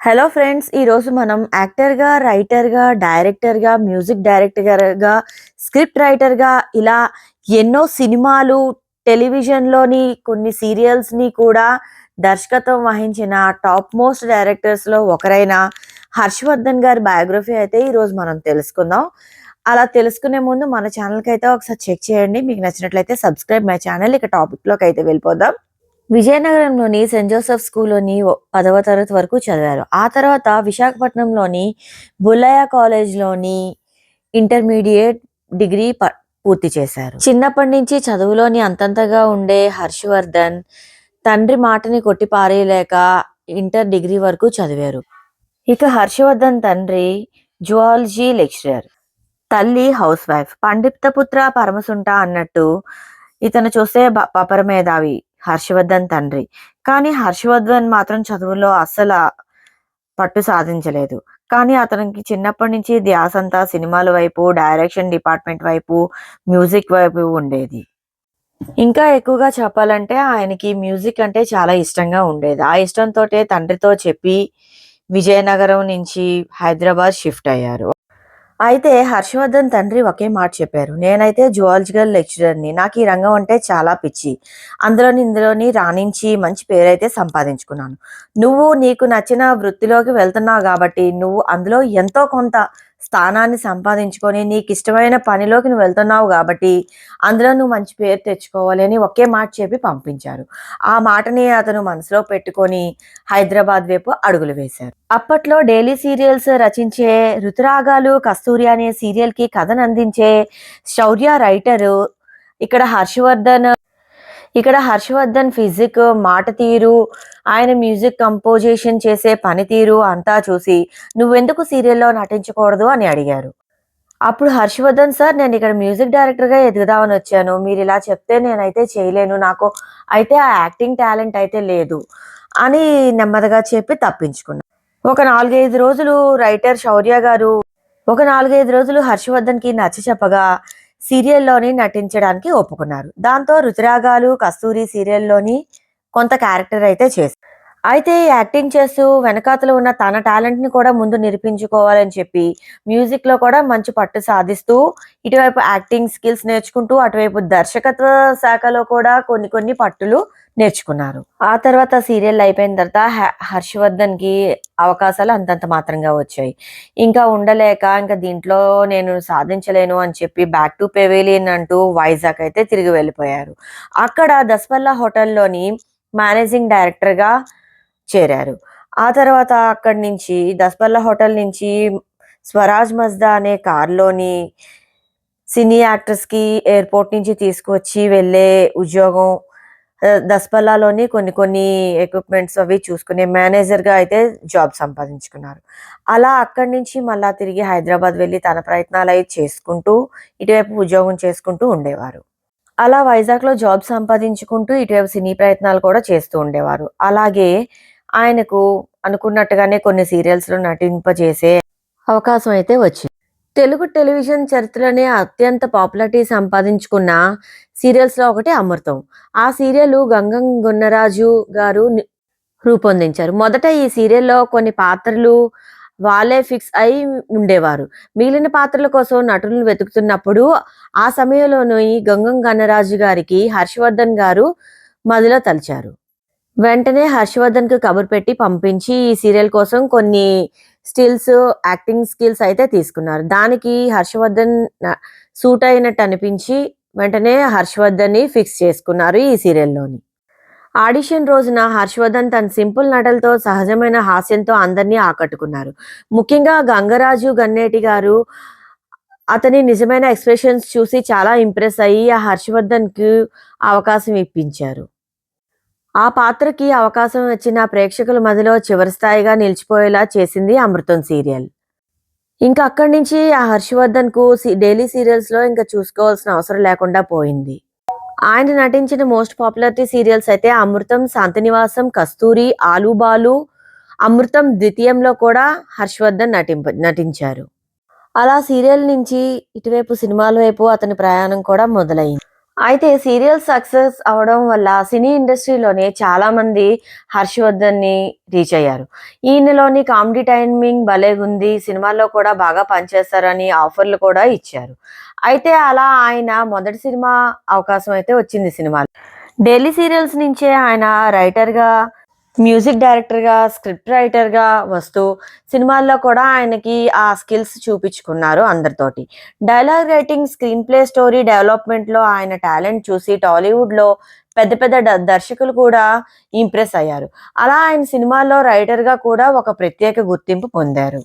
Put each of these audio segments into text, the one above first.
Hello friends ఈరోజు మనం యాక్టర్గా రైటర్గా డైరెక్టర్గా మ్యూజిక్ డైరెక్టర్గా స్క్రిప్ట్ రైటర్గా ఇలా ఎన్నో సినిమాలు టెలివిజన్లోని కొన్ని సీరియల్స్ని కూడా దర్శకత్వం వహించిన టాప్ మోస్ట్ డైరెక్టర్స్లో ఒకరైన హర్షవర్ధన్ గారి బయోగ్రఫీ అయితే ఈరోజు మనం తెలుసుకుందాం. అలా తెలుసుకునే ముందు మన ఛానల్కి అయితే ఒకసారి చెక్ చేయండి. మీకు నచ్చినట్లయితే సబ్స్క్రైబ్ మై ఛానల్ ఇక టాపిక్లోకి అయితే వెళ్ళిపోదాం. విజయనగరంలోని సెయింట్ జోసెఫ్ స్కూల్లోని పదవ తరగతి వరకు చదివారు. ఆ తర్వాత విశాఖపట్నంలోని బుల్లయ్య కాలేజ్లోని ఇంటర్మీడియట్ డిగ్రీ ప- పూర్తి చేశారు. చిన్నప్పటి నుంచి చదువులోని అంతంతగా ఉండే హర్షవర్ధన్ తండ్రి మాటని కొట్టి పారేయలేక ఇంటర్ డిగ్రీ వరకు చదివారు. ఇక హర్షవర్ధన్ తండ్రి జువాలజీ లెక్చరర్. తల్లి హౌస్ వైఫ్. పండితపుత్ర పరమసుంట అన్నట్టు ఇతను చూస్తే బ- పపర మేధావి. హర్షవర్ధన్ తండ్రి. కానీ హర్షవర్ధన్ మాత్రం చదువులో అస్సలు పట్టు సాధించలేదు. కానీ అతనికి చిన్నప్పటి నుంచి ధ్యాస అంతా సినిమాల వైపు డైరెక్షన్ డిపార్ట్మెంట్ వైపు మ్యూజిక్ వైపు ఉండేది. ఇంకా ఎక్కువగా చెప్పాలంటే ఆయనకి మ్యూజిక్ అంటే చాలా ఇష్టంగా ఉండేది. ఆ ఇష్టంతో తండ్రితో చెప్పి విజయనగరం నుంచి హైదరాబాద్ షిఫ్ట్ అయ్యారు. అయితే హర్షవర్ధన్ తండ్రి ఒకే మాట చెప్పారు. నేనైతే జువాలజికల్ లెక్చరర్ని. నాకు ఈ రంగం అంటే చాలా పిచ్చి. అందులోని ఇందులోని రాణించి మంచి పేరైతే సంపాదించుకున్నాను. నువ్వు నీకు నచ్చిన వృత్తిలోకి వెళ్తున్నావు కాబట్టి నువ్వు అందులో ఎంతో కొంత స్థానాన్ని సంపాదించుకొని నీకు ఇష్టమైన పనిలోకి నువ్వు వెళ్తున్నావు కాబట్టి అందులో నువ్వు మంచి పేరు తెచ్చుకోవాలి అని ఒకే మాట చెప్పి పంపించారు. ఆ మాటని అతను మనసులో పెట్టుకొని హైదరాబాద్ వైపు అడుగులు వేశారు. అప్పట్లో డైలీ సీరియల్స్ రచించే ఋతురాగాలు కస్తూరి అనే సీరియల్కి కథను అందించే శౌర్య రైటరు ఇక్కడ హర్షవర్ధన్ ఇక్కడ హర్షవర్ధన్ ఫిజిక్ మాట తీరు ఆయన మ్యూజిక్ కంపోజిషన్ చేసే పనితీరు అంతా చూసి నువ్వెందుకు సీరియల్లో నటించకూడదు అని అడిగారు. అప్పుడు హర్షవర్ధన్ సార్ నేను ఇక్కడ మ్యూజిక్ డైరెక్టర్గా ఎదుగుదామని వచ్చాను. మీరు ఇలా చెప్తే నేనైతే చేయలేను. నాకు అయితే ఆ యాక్టింగ్ టాలెంట్ అయితే లేదు అని నెమ్మదిగా చెప్పి తప్పించుకున్నాను ఒక నాలుగైదు రోజులు రైటర్ శౌర్య గారు ఒక నాలుగైదు రోజులు హర్షవర్ధన్కి నచ్చ చెప్పగా సీరియల్లోని నటించడానికి ఒప్పుకున్నారు. దాంతో రుతురాగాలు కస్తూరి సీరియల్లోని కొంత క్యారెక్టర్ అయితే చేశారు. అయితే ఈ యాక్టింగ్ చేస్తూ వెనకాతలో ఉన్న తన టాలెంట్ని కూడా ముందు నిరూపించుకోవాలని చెప్పి మ్యూజిక్లో కూడా మంచి పట్టు సాధిస్తూ ఇటువైపు యాక్టింగ్ స్కిల్స్ నేర్చుకుంటూ అటువైపు దర్శకత్వ శాఖలో కూడా కొన్ని కొన్ని పట్టులు నేర్చుకున్నారు. ఆ తర్వాత సీరియల్ అయిపోయిన తర్వాత హర్షవర్ధన్కి హర్షవర్ధన్కి అవకాశాలు అంతంత మాత్రంగా వచ్చాయి. ఇంకా ఉండలేక ఇంకా దీంట్లో నేను సాధించలేను అని చెప్పి బ్యాక్ టు పెవేలియన్ అంటూ వైజాగ్ అయితే తిరిగి వెళ్ళిపోయారు. అక్కడ దస్వల్లా హోటల్లోని మేనేజింగ్ డైరెక్టర్గా చేరారు. ఆ తర్వాత అక్కడి నుంచి దస్బల్లా హోటల్ నుంచి స్వరాజ్ మజ్దా అనే కార్లోని సినీ యాక్టర్స్కి ఎయిర్పోర్ట్ నుంచి తీసుకొచ్చి వెళ్ళే ఉద్యోగం ఆ, దస్పల్లాలోని కొన్ని కొన్ని ఎక్విప్మెంట్స్ అవి చూసుకునే మేనేజర్గా అయితే జాబ్ సంపాదించుకున్నారు. అలా అక్కడి నుంచి మళ్ళా తిరిగి హైదరాబాద్ వెళ్ళి తన ప్రయత్నాలు అయితే చేసుకుంటూ ఇటువైపు ఉద్యోగం చేసుకుంటూ ఉండేవారు. అలా వైజాగ్లో జాబ్ సంపాదించుకుంటూ ఇటువైపు సినీ ప్రయత్నాలు కూడా చేస్తూ ఉండేవారు. అలాగే ఆయనకు అనుకున్నట్టుగానే కొన్ని సీరియల్స్లో నటింపజేసే అవకాశం అయితే వచ్చింది. తెలుగు టెలివిజన్ చరిత్రలోనే అత్యంత పాపులారిటీ సంపాదించుకున్న సీరియల్స్లో ఒకటి అమృతం. ఆ సీరియల్ గంగం గున్నరాజు గారు రూపొందించారు. మొదట ఈ సీరియల్లో కొన్ని పాత్రలు వాళ్ళే ఫిక్స్ అయి ఉండేవారు. మిగిలిన పాత్రల కోసం నటులను వెతుకుతున్నప్పుడు ఆ సమయంలోని గంగం గన్నరాజు గారికి హర్షవర్ధన్ గారు మదిలో తలిచారు. వెంటనే హర్షవర్ధన్కు కబురు పెట్టి పంపించి ఈ సీరియల్ కోసం కొన్ని స్టిల్స్ యాక్టింగ్ స్కిల్స్ అయితే తీసుకున్నారు. దానికి హర్షవర్ధన్ సూట్ అయినట్టు అనిపించి వెంటనే హర్షవర్ధన్ని ఫిక్స్ చేసుకున్నారు ఈ సీరియల్లోని. ఆడిషన్ రోజున హర్షవర్ధన్ తన సింపుల్ నటలతో సహజమైన హాస్యంతో అందరినీ ఆకట్టుకున్నారు. ముఖ్యంగా గంగరాజు గన్నేటి గారు అతని నిజమైన ఎక్స్ప్రెషన్స్ చూసి చాలా ఇంప్రెస్ అయ్యి ఆ హర్షవర్ధన్కు అవకాశం ఇప్పించారు. ఆ పాత్రకి అవకాశం వచ్చిన ప్రేక్షకుల మధ్యలో చివరి స్థాయిగా నిలిచిపోయేలా చేసింది అమృతం సీరియల్. ఇంకా అక్కడి నుంచి ఆ హర్షవర్ధన్కు డైలీ సీరియల్స్లో ఇంకా చూసుకోవాల్సిన అవసరం లేకుండా పోయింది. ఆయన నటించిన మోస్ట్ పాపులారిటీ సీరియల్స్ అయితే అమృతం శాంతినివాసం కస్తూరి ఆలుబాలు అమృతం ద్వితీయంలో కూడా హర్షవర్ధన్ నటింప నటించారు. అలా సీరియల్ నుంచి ఇటువైపు సినిమాల వైపు అతని ప్రయాణం కూడా మొదలైంది. అయితే సీరియల్ సక్సెస్ అవ్వడం వల్ల సినీ ఇండస్ట్రీలోనే చాలామంది హర్షవర్ధన్ని రీచ్ అయ్యారు. ఈయనలోని కామెడీ టైమింగ్ భలేగుంది సినిమాల్లో కూడా బాగా పనిచేస్తారని ఆఫర్లు కూడా ఇచ్చారు. అయితే అలా ఆయన మొదటి సినిమా అవకాశం అయితే వచ్చింది సినిమాలో. డైలీ సీరియల్స్ నుంచే ఆయన రైటర్గా మ్యూజిక్ డైరెక్టర్గా స్క్రిప్ట్ రైటర్గా వస్తూ సినిమాల్లో కూడా ఆయనకి ఆ స్కిల్స్ చూపించుకున్నారు అందరితోటి. Dialogue writing screen play story డెవలప్మెంట్లో ఆయన టాలెంట్ చూసి టాలీవుడ్లో పెద్ద పెద్ద దర్శకులు కూడా ఇంప్రెస్ అయ్యారు. అలా ఆయన సినిమాల్లో రైటర్గా కూడా ఒక ప్రత్యేక గుర్తింపు పొందారు.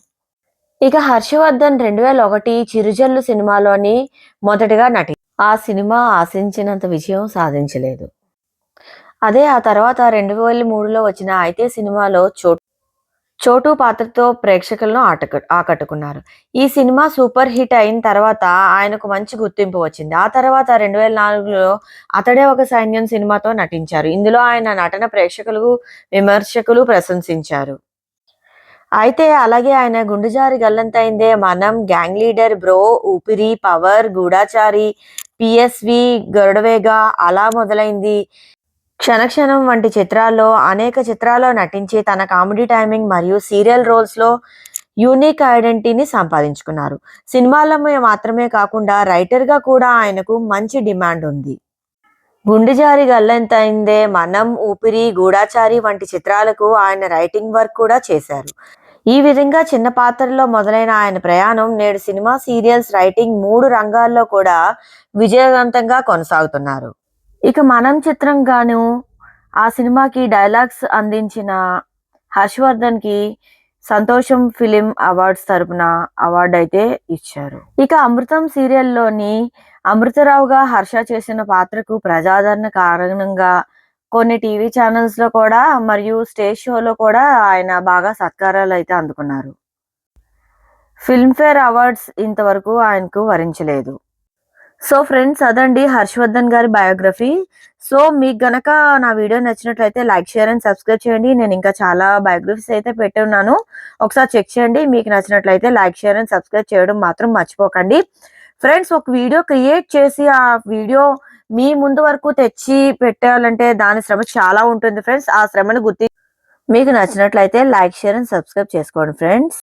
ఇక హర్షవర్ధన్ రెండు వేల ఒకటి చిరుజల్లు సినిమాలోని మొదటగా నటి ఆ సినిమా ఆశించినంత విజయం సాధించలేదు. అదే ఆ తర్వాత రెండు వేల మూడులో వచ్చిన అయితే సినిమాలో చోటు చోటు పాత్రతో ప్రేక్షకులను ఆటక ఆకట్టుకున్నారు. ఈ సినిమా సూపర్ హిట్ అయిన తర్వాత ఆయనకు మంచి గుర్తింపు వచ్చింది. ఆ తర్వాత రెండు వేల నాలుగులో అతడే ఒక సైన్యం సినిమాతో నటించారు. ఇందులో ఆయన నటన ప్రేక్షకులు విమర్శకులు ప్రశంసించారు. అయితే అలాగే ఆయన గుండెజారి గల్లంతైందే మనం gang leader bro Oopiri power Goodachari PSV Garudavega అలా మొదలైంది. క్షణక్షణం వంటి చిత్రాల్లో అనేక చిత్రాల్లో నటించి తన కామెడీ టైమింగ్ మరియు సీరియల్ రోల్స్లో యూనిక్ ఐడెంటిటీని సంపాదించుకున్నారు. సినిమాల మాత్రమే కాకుండా రైటర్గా కూడా ఆయనకు మంచి డిమాండ్ ఉంది. గుండెజారి గల్లంతైందే మనం ఊపిరి గూఢాచారి వంటి చిత్రాలకు ఆయన రైటింగ్ వర్క్ కూడా చేశారు. ఈ విధంగా చిన్న పాత్రలో మొదలైన ఆయన ప్రయాణం నేడు సినిమా సీరియల్స్ రైటింగ్ మూడు రంగాల్లో కూడా విజయవంతంగా కొనసాగుతున్నారు. ఇక మనం చిత్రం గాను ఆ సినిమాకి డైలాగ్స్ అందించిన హర్షవర్ధన్కి సంతోషం ఫిలిం అవార్డ్స్ తరపున అవార్డు అయితే ఇచ్చారు. ఇక అమృతం సీరియల్లోని అమృతరావుగా హర్ష చేసిన పాత్రకు ప్రజాదరణ కారణంగా కొన్ని టీవీ ఛానల్స్లో కూడా మరియు స్టేజ్ షోలో కూడా ఆయన బాగా సత్కారాలు అయితే అందుకున్నారు. ఫిల్మ్ఫేర్ అవార్డ్స్ ఇంతవరకు ఆయనకు వరించలేదు. సో ఫ్రెండ్స్ అదండి హర్షవర్ధన్ గారి బయోగ్రఫీ సో మీకు గనక నా వీడియో నచ్చినట్లయితే లైక్ షేర్ అండ్ సబ్స్క్రైబ్ చేయండి. నేను ఇంకా చాలా బయోగ్రఫీస్ అయితే పెట్టి ఉన్నాను ఒకసారి చెక్ చేయండి. మీకు నచ్చినట్లయితే లైక్ షేర్ అండ్ సబ్స్క్రైబ్ చేయడం మాత్రం మర్చిపోకండి. ఫ్రెండ్స్ ఒక వీడియో క్రియేట్ చేసి ఆ వీడియో మీ ముందు వరకు తెచ్చి పెట్టాలంటే దాని శ్రమ చాలా ఉంటుంది ఫ్రెండ్స్ ఆ శ్రమను గుర్తి మీకు నచ్చినట్లయితే లైక్ షేర్ అండ్ సబ్స్క్రైబ్ చేసుకోండి ఫ్రెండ్స్